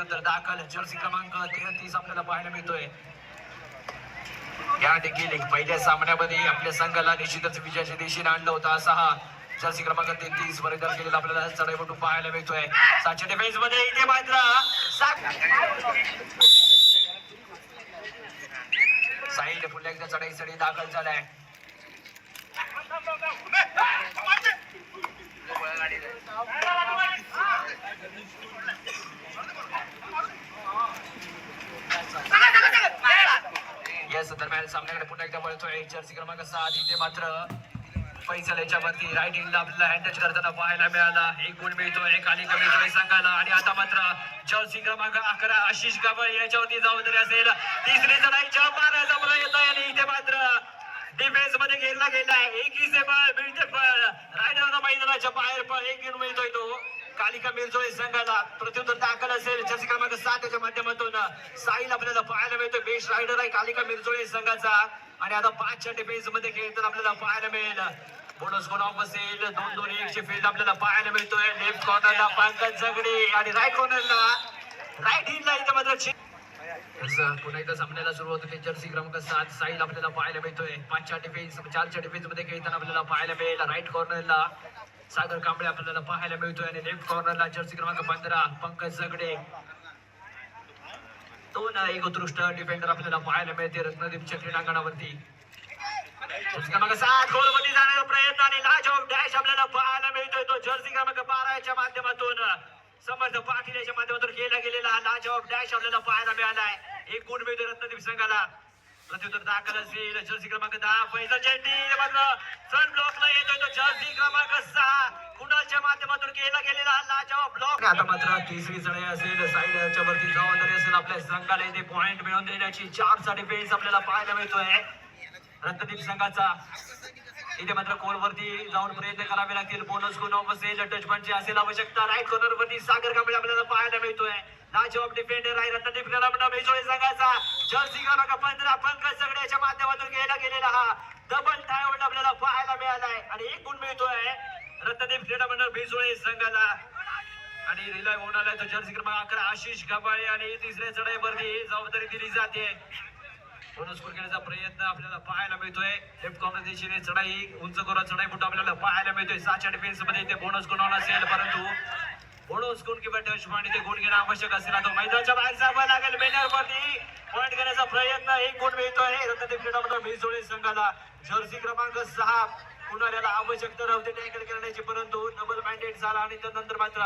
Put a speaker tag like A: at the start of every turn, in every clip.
A: प्रत्युत्तर दाखल. जर्सी क्रमांक तेहतीस आपल्याला पाहायला मिळतोय. या देखील पहिल्या सामन्यामध्ये आपल्या संघाला निश्चितच विजयाच्या दिशेने आणलं होतं. असा हा जर्सी क्रमांक तेहतीस बरेदर केलेला आपल्याला चढाईपटू पाहायला मिळतोय. सातशे डिफेन्समध्ये इथे मात्र साईड पुन्हा एकदा चढाईसाठी दाखल झालाय. येस दरम्यान सामन्याकडे पुन्हा एकदा वळतोय जर्सी क्रमांक सात. इथे मात्र याच्यावरती राईट हँडला आपल्याला करताना पाहायला मिळाला. एक गुण मिळतोय खाली कमी मिळतोय सांगायला आणि आता मात्र जर्सी क्रमांक अकरा आशिष गावळ याच्यावरती जबाबदारी असेल. तिसरी चढाई जंप मारायचा येत आहे आणि इथे मात्र डिफेन्समध्ये घेरला गेलाय एक इसे मिळते बळ रायडरचा मैदानाच्या बाहेर पण एक गुण मिळतोय तो. कालिका मिळतोय संघाला प्रत्युत्तर दाखल असेल. जर्सी क्रमांक सातच्या माध्यमातून. साहिल आपल्याला पाहायला मिळतो बेस्ट रायडर आहे कालिका मिरजोळी संघाचा. आणि आता पाचच्या डिफेन्समध्ये खेळताना आपल्याला पाहायला मिळेल. बोनस कोण ऑफ असेल दोन दोन एकशे फील्ड आपल्याला पाहायला मिळतोय. लेफ्ट कॉर्नरला पंकज झगडे. आणि राईट कॉर्नरला राईट हिंडला इथे मात्र तसं uh, पुन्हा एकदा सामन्याला सुरुवात होते. जर्सी क्रमांक सात साईल आपल्याला पाहायला मिळतोय. पाचच्या डिफेन्स चारच्या डिफेन्समध्ये खेळताना आपल्याला पाहायला मिळेल. राईट कॉर्नरला सागर कांबळे आपल्याला पाहायला मिळतोय आणि लेफ्ट कॉर्नरला जर्सी क्रमांक पंधरा पंकज जगडे दोन एक उत्कृष्ट डिफेंडर आपल्याला पाहायला मिळते रत्नदीपच्या क्रीडांगणावरती जर्सी क्रमांक सात गोलमध्ये जाण्याचा प्रयत्न आणि लाजवाब डॅश आपल्याला पाहायला मिळतोय. तो जर्सी क्रमांक बाराच्या माध्यमातून समर्थ पाटील याच्या माध्यमातून केला डॅश आपल्याला पाहायला मिळालाय एक गुण मिळतोय रत्नदीप संघाला. प्रत्युत्तर दाखल असेल जर्सी क्रमांक दहा पैसा चेंडी मात्र फ्रंट ब्लॉकला येतोय तो जर्सी क्रमांक सहा. कुणाच्या माध्यमातून केला गेलेला हा लाजवाब ब्लॉक आता मात्र तिसरी चढाई असेल साईडच्या वरती जबाबदारी असेल आपल्या संघाला. इथे पॉइंट मिळवून देण्याची चारचा डिफेन्स आपल्याला पाहायला मिळतोय. रत्नदीप संघाचा. इथे मात्र कोल वरती जाऊन प्रयत्न करावे लागतील. बोनस कोण ऑफ असेल टचपॉइंटची असेल आवश्यकता. राईट कॉर्नर वरती सागर कांबळे आपल्याला पाहायला मिळतोय. लाजवाब डिफेंडर आहे. रत्नदीप क्रीडामंडळ मिळतोय संघाचा. जर्सी क्रमांक पंधरा पंकज सगळ्याच्या माध्यमातून गेला गेलेला हा. डबल टायवर्ड आपल्याला पाहायला मिळालाय. आणि एक गुण मिळतोय. रत्नदीप क्रीडामंडळ भिजोळे संघाला. आणि रिलाय होणार तो जर्सी क्रमांक अकरा आशिष गबाळे आणि तिसऱ्या चढाईवरती जबाबदारी दिली जाते. बोनस स्कोर करण्याचा प्रयत्न आपल्याला पाहायला मिळतोय. लेफ्ट कॉर्नर दिशेने चढाई उंच करून चढाई फुट आपल्याला पाहायला मिळतोय. सातच्या डिफेन्समध्ये ते बोनस गुण असेल. परंतु म्हणून गुण किंवा टच पॉईंट ते गुण घेणं आवश्यक असेल. आता मैदानाच्या बाहेर जावं लागेल बॅनर पॉईंट घेण्याचा प्रयत्न एक गुण मिळतोय. रत्नदीप क्रीडामंडळ मिसोळे संघाला जर्सी क्रमांक सहा. कुणाला आवश्यकता नव्हती टॅकल करण्याची परंतु डबल मॅन्डेट झाला आणि त्यानंतर मात्र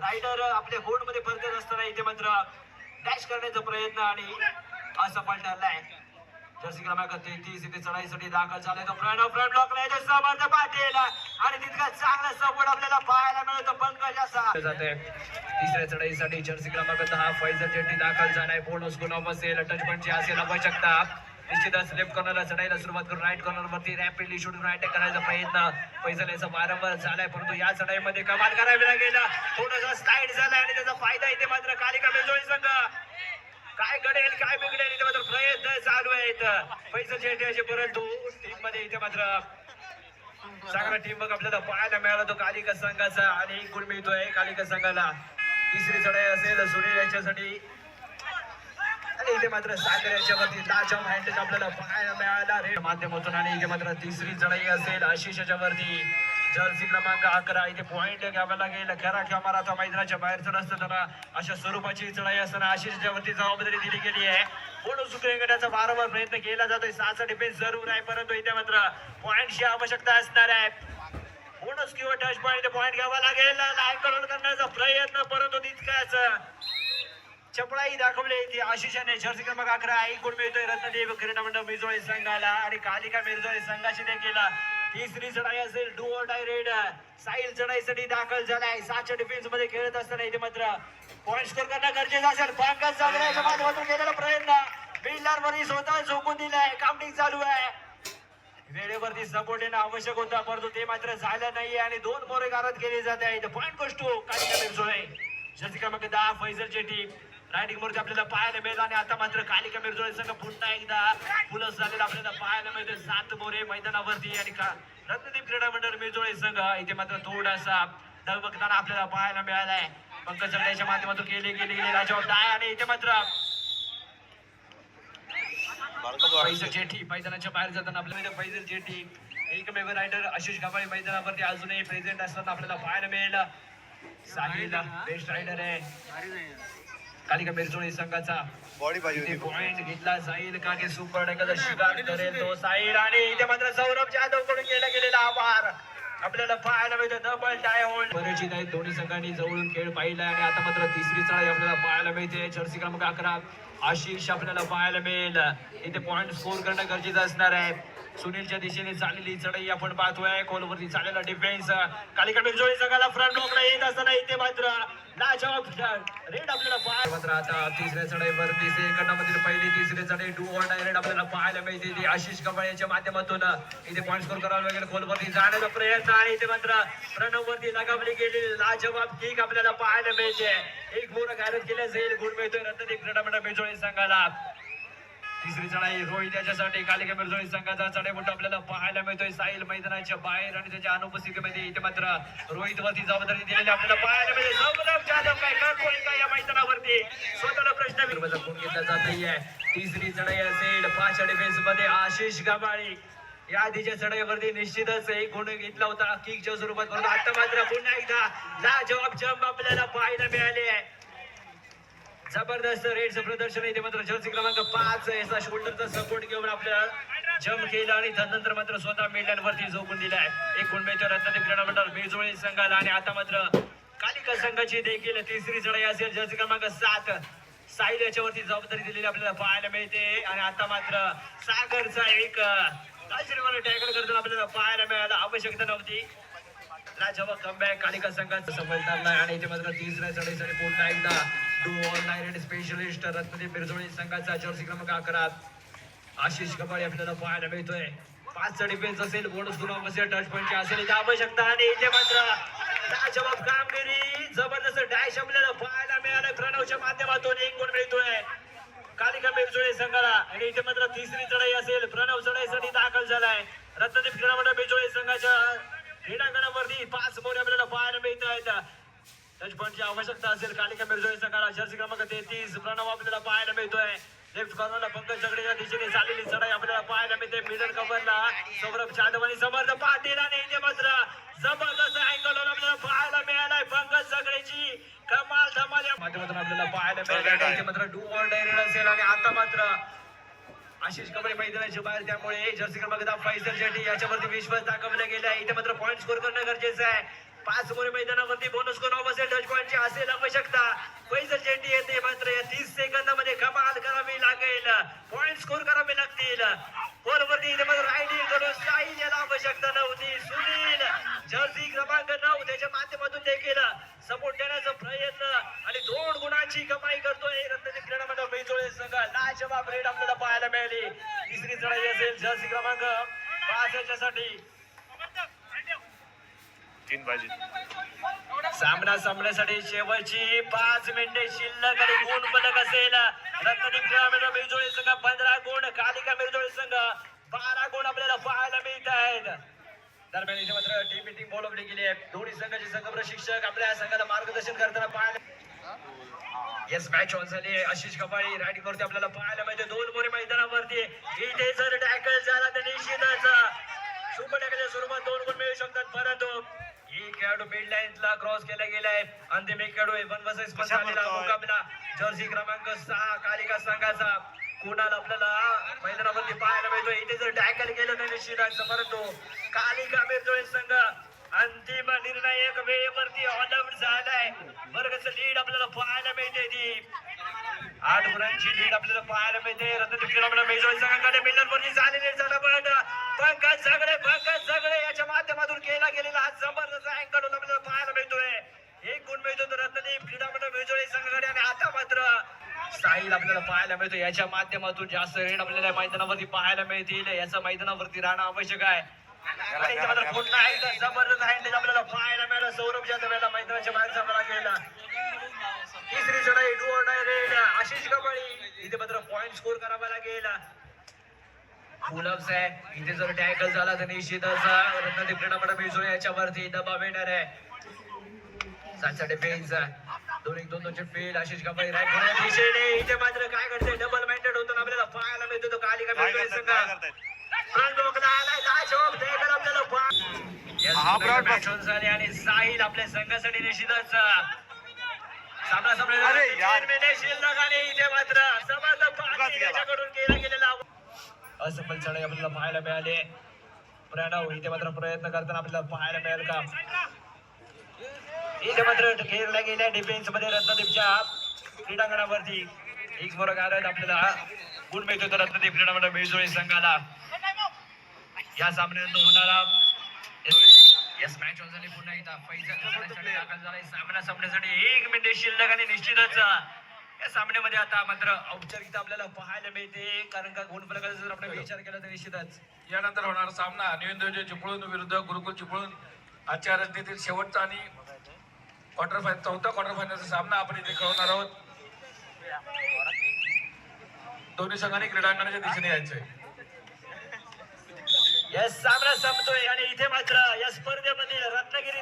A: रायडर आपल्या होल्डमध्ये परतत असताना इथे मात्र डॅश करण्याचा प्रयत्न आणि असफल ठरलाय जर्सी क्रमांक तेहतीस इथे चढाईसाठी दाखल झालाय तो फ्रंट फ्रंट ब्लॉक नाही समर्थ पाटील. आणि तितका चांगला सपोर्ट आपल्याला पाहायला मिळतो पंकज असा. जाते. तिसऱ्या चढाईसाठी जर्सी क्रमांक दहा फैजल जेटी दाखल झालाय. बोनस गुण असेल टचपॉईंटची असेल आवश्यकता निश्चितच लेफ्ट कॉर्नरला चढायला सुरुवात करून राईट कॉर्नर वरती रॅपिडली शूटिंग अटॅक करायचा प्रयत्न फैजल याचा वारंवार झालाय. परंतु या चढाईमध्ये कमाल करावी लागेल. थोडासा स्लाइड झालाय आणि त्याचा फायदा इथे मात्र कालिका मेजोळी संघ काय घडेल काय बिघडेल इथे मात्र प्रयत्न चालू आहेत पैसे चेट्याचे परंतु टीममध्ये इथे मात्र चांगला टीम बघ आपल्याला पाहायला मिळाला तो कालिका संघाचा आणि एक गुण मिळतोय कालिका संघाला. तिसरी चढाई असेल सुनील याच्यासाठी. आणि इथे मात्र सागर याच्यावरती लाजम हँडच आपल्याला पाहायला मिळाला. रे माध्यमातून आणि इथे मात्र तिसरी चढाई असेल आशिष याच्यावरती. जर्सी क्रमांक अकरा. इथे पॉईंट घ्यावा लागेल. खरा किंवा मारा मैदानाच्या बाहेरचं नसतं अशा स्वरूपाची चढाई असताना आशिषच्या वरती जबाबदारी दिली गेली आहे. म्हणून सुकरे वारंवार प्रयत्न केला जातोय. सहाचा डिफेन्स जरूर आहे परंतु इथे मात्र पॉइंटची आवश्यकता असणार आहे. बोनस किंवा टच पॉईंट पॉईंट घ्यावा लागेल. लाईन कंट्रोल करण्याचा प्रयत्न परंतु तितकाच चपळाई दाखवली ती आशिषाने. जर्सी क्रमांक अकरा ऐकून मिळतोय रत्नदेव क्रीडा मंडळ मिरजोळे संघाला आणि कालिका मिरजोळे संघाशी देखील तिसरी चढाई असेल डू ऑर डाय रेड साईल चढाईसाठी दाखल झालाय. सातच्या डिफेन्समध्ये खेळत असताना इथे मात्र पॉईंट स्कोर करणं गरजेचं असेल. पंकज जागण्याच्या माध्यमातून केलेला प्रयत्न. बिल्डरमध्ये स्वतः झोकून दिलाय. काउंटिंग चालू आहे. वेळेवरती सपोर्ट येणं आवश्यक होतं परंतु ते मात्र झालं नाहीये आणि दोन मोरे गारद केले जात आहेत. पॉईंट गोष्ट कालिका मिरजोळे क्रमांक दहा फैजल चेटी रायडिंग मोर्चा आपल्याला पाहायला मिळेल आणि आता मात्र कालिका मिरजोळे संघ पुन्हा एकदा फुलस झालेला आपल्याला पाहायला मिळते सात मोरे मैदानावरती आणि का रत्नदीप क्रीडा मंडळ मिरजोळे संघ इथे मात्र थोडासा दळबगताना आपल्याला पाहायला मिळालाय. पंकज चढण्याच्या माध्यमातून केले गेले गेले राजा डाय आणि इथे मात्र फैजल जेठी मैदानाच्या बाहेर जाताना आपल्याला फैजल जेठी एकमेव रायडर आशिष गाभाळे मैदानावरती अजूनही प्रेझेंट असताना आपल्याला पाहायला मिळेल. साहिल बेस्ट रायडर आहे. कालिका मिरचोळी संघाचा?
B: बॉडी पाहिजे
A: पॉइंट घेतला जाईल का की सुपर डकल शिकार करेल तो साईल आणि इथे मात्र सौरभ जाधवकडून केला गेलेला आभार. आपल्याला पाहायला मिळतो डबल टाय होल्ड परिचित आहेत दोन्ही संघांनी जवळून खेळ पाहिला आणि आता मात्र तिसरी चढाई आपल्याला पाहायला मिळते. जर्सी क्रमांक अकरा आशिष आपल्याला पाहायला मिळेल. इथे पॉइंट स्कोर करणं गरजेचं असणार आहे. सुनीलच्या दिशेने चाललेली चढाई आपण पाहतोय. खोलवरती चाललेला डिफेन्स कालिका मिरजोळी संघाला फ्रंट ब्लॉकला येत असताना इथे मात्र लाजवाब रेड आपल्याला पाहायला आता तिसऱ्या चढाईवर तिसऱ्या पहिली तिसरी चढाई टू वन आपल्याला पाहायला मिळते. ती आशिष कबाळ यांच्या माध्यमातून. इथे पॉईंट स्कोर करायला वगैरे खोलवरती जाण्याचा प्रयत्न आहे. इथे मात्र रनवरती वरती लगावली गेलेली लाजवाब किक आपल्याला पाहायला मिळते. एक मोर घालत केल्या जाईल गुण मिळतोय. रत्न एक रडामडा मिरजोळी संघाला. तिसरी चढाई रोहित याच्यासाठी कालिका मिरजोळी संघाचा चढाईमुठ आपल्याला पाहायला मिळतोय. साहिल मैदानाच्या बाहेर आणि त्याच्या अनुपस्थितीमध्ये इथे मात्र रोहित वरती जबाबदारी दिलेली आपल्याला पाहायला मिळते. सौरभ जाधव काय का या मैदानावरती? स्वतःला प्रश्न कोण घेतला जात नाहीये. तिसरी चढाई असेल. पाचच्या डिफेन्समध्ये आशिष गबाळी या आधीच्या चढाईवरती निश्चितच एक गुण घेतला होता. किकच्या स्वरूपात परंतु आता मात्र पुन्हा एकदा लाजवाब जंप आपल्याला पाहायला मिळाले आहे. जबरदस्त रेडचं प्रदर्शन येते मात्र जर्सी क्रमांक पाच याचा शोल्डरचा सपोर्ट घेऊन आपल्याला जम केला आणि त्यानंतर मात्र स्वतः मेंढ्यांवरती झोपून दिलाय एक एकूण मिळतो रत्नादेव क्रीडा मंडळ मिरजोळी संघाला आणि आता मात्र कालिका संघाची देखील तिसरी चढाई असेल. जर्सी क्रमांक सात. साहिल याच्यावरती जबाबदारी दिलेली आपल्याला पाहायला मिळते. आणि आता मात्र सागरचा एक टॅकल करताना आपल्याला पाहायला मिळायला आवश्यकता नव्हती. राजावा कमबॅक कालिका संघाचा सफल नाही आणि इथे मात्र तिसऱ्या चढाईसाठी पुन्हा एकदा टू ऑन स्पेशलिस्ट रत्नदीप मिरजोळी संघाचा जर्सी क्रमांक अकरा. आशिष कपाळे आपल्याला पाहायला मिळतोय. पाचचा डिफेन्स असेल बोनस गुलाब असेल टच पॉईंटची असेल इथे आवश्यकता आणि इथे मात्र लाजवाब कामगिरी जबरदस्त डॅश आपल्याला पाहायला मिळालं प्रणवच्या माध्यमातून एक गुण मिळतोय. कालिका मिरजोळे संघाला. आणि इथे मात्र तिसरी चढाई असेल प्रणव चढाईसाठी दाखल झालाय रत्नदीप क्रीडा मंडळ मिरजोळे संघाच्या क्रीडांगणावरती पाच मोरे आपल्याला पाहायला मिळत आहेत टच पॉईंटची आवश्यकता असेल कालिका मिरजोळे संघाला जर्सी क्रमांक तेहतीस. प्रणव आपल्याला पाहायला मिळतोय. लेफ्ट कॉर्नरला पंकज जगडेच्या दिशेने चाललेली चढाई आपल्याला पाहायला मिळते. मिडल कव्हरला सौरभ जाधव आणि समर्थ पाटील आणि इथे मात्र जबरदस्त अँगल आपल्याला पाहायला मिळालाय. पंकज जगडेची कमाल धमाल या माध्यमातून आपल्याला पाहायला मिळालं इथे मात्र डू ऑर डायरेक्ट असेल आणि आता मात्र आशिष कबड्डी मैदानाच्या बाहेर त्यामुळे जर्सी क्रमांक फैजल शेट्टी याच्यावरती विश्वास दाखवला गेला इथे मात्र पॉईंट स्कोर करणं गरजेचं आहे. पाच मोरे मैदानावरती बोनस स्कोर असेल टच पॉईंटची असेल आवश्यकता पैसे चेंडी येते मात्र या तीस सेकंदामध्ये कमाल करावी लागेल. पॉईंट स्कोर करावे लागतील. वरती इथे मात्र रायडिंगकडून साईल याला आवश्यकता नव्हती सुनील जर्सी क्रमांक नऊ त्याच्या माध्यमातून देखील सपोर्ट देण्याचा प्रयत्न आणि दोन गुणांची कमाई करतोय. रत्नागिरी क्रीडा मंडळ बैजोळे संघ. लाजवाब रेड आपल्याला पाहायला मिळाली. तिसरी चढाई असेल जर्सी क्रमांक पाच याच्यासाठी
B: तीन पाहिजे
A: सामना संपण्यासाठी शेवटची पाच मिनिटे शिल्लक आणि गुण फलक असेल. रत्नदीप संघ पंधरा गुण कालिका मिरजोळी संघ बारा गुण आपल्याला पाहायला मिळत आहेत दरम्यान इथे मात्र टीम मिटिंग बोलवली गेली आहे दोन्ही संघाचे संघ प्रशिक्षक आपल्या संघाला मार्गदर्शन करताना पाहायला येस मॅच ऑन झाली. आशिष कपाळी राईट करते आपल्याला पाहायला मिळते. दोन मोरे मैदानावरती. इथे जर टॅकल झाला तर निश्चितच. सुपर टॅकलच्या स्वरूपात दोन गुण मिळू शकतात. परंतु ही खेळाडू मिड ला क्रॉस केला गेलाय अंतिम एक खेळाडू वन वर्सेस
B: कशा
A: झालेला? मुकाबला. जर्सी क्रमांक सहा कालिका संघाचा. कुणाल आपल्याला मैदानावरती पाहायला मिळतो इथे जर टॅकल केलं तर निश्चितच परंतु कालिका मिरजोळे संघ अंतिम निर्णायक वेळेवरती ऑल आउट झालाय. वर्गाचं लीड आपल्याला पाहायला मिळते ती. आठ गुणांची लीड आपल्याला पाहायला मिळते. रत्नदीप क्रीडा मेजोरी संघाकडे मिल्लरवरती झालेले झालं पण पंकज सगळे पंकज सगळे याच्या माध्यमातून केला गेलेला हा जबरदस्त अँगल आपल्याला पाहायला मिळतोय. एक गुण मिळतो तर रत्नदीप. क्रीडामंडळ संघाकडे आणि आता मात्र साहिल आपल्याला पाहायला मिळतो याच्या माध्यमातून जास्त रेड आपल्याला मैदानावरती पाहायला मिळतील. याचा मैदानावरती राहणं आवश्यक आहे. मात्र पुन्हा एकदा जबरदस्त हँडल आपल्याला पाहायला मिळालं. सौरभ जाधव याला मैदानाच्या बाहेर सामना गेला तिसरी चढाई do or die raid Ashish Kabali इथे मात्र पॉइंट स्कोर करावा लागेल. आहे. इथे जर टॅकल झाला तर निश्चितच रत्नदीप क्रीडा मंडळ मिळतो याच्यावरती. दबाव येणार आहे. दोन एक दोन फील्ड आशिष राईट दिशेने. इथे मात्र काय घडते डबल माइंडेड होतो ना आपल्याला पाहायला मिळतो. तो कालिका
B: काय
A: मिळतोय संघ आणि साहिल आपल्या संघासाठी निश्चितच
B: अरे यार.
A: इथे मात्र केला गेलेला असफल चढाई आपल्याला पाहायला मिळाले. प्रणव इथे मात्र प्रयत्न करताना आपल्याला पाहायला मिळेल का? इथे मात्र खेळला गेल्या डिफेन्समध्ये रत्नदीपच्या क्रीडांगणावरती एक मोर आहेत आपल्याला गुण मिळतो तर रत्नदीप क्रीडामध्ये मिळतोय संघाला. या सामन्यात होणारा यस मॅच झाली पुन्हा एकदा. फैजल खेळण्यासाठी दाखल झालाय. सामना संपण्यासाठी एक मिनिट शिल्लक आणि निश्चितच या सामन्यामध्ये आता मात्र औपचारिकता आपल्याला पाहायला मिळते. कारण का गुणफलकाचा जर आपण विचार केला तर निश्चितच.
C: यानंतर होणारा सामना. निवेंद्र चिपळूण विरुद्ध गुरुकुल चिपळूण. आजच्या रणनीतील शेवटचा आणि क्वार्टर फायनल चौथा क्वार्टर फायनलचा सामना आपण इथे खेळवणार आहोत. दोन्ही संघांनी क्रीडांगणाच्या दिशेने यायचंय.
A: यस सामना संपतोय आणि इथे मात्र या स्पर्धेमध्ये रत्नागिरी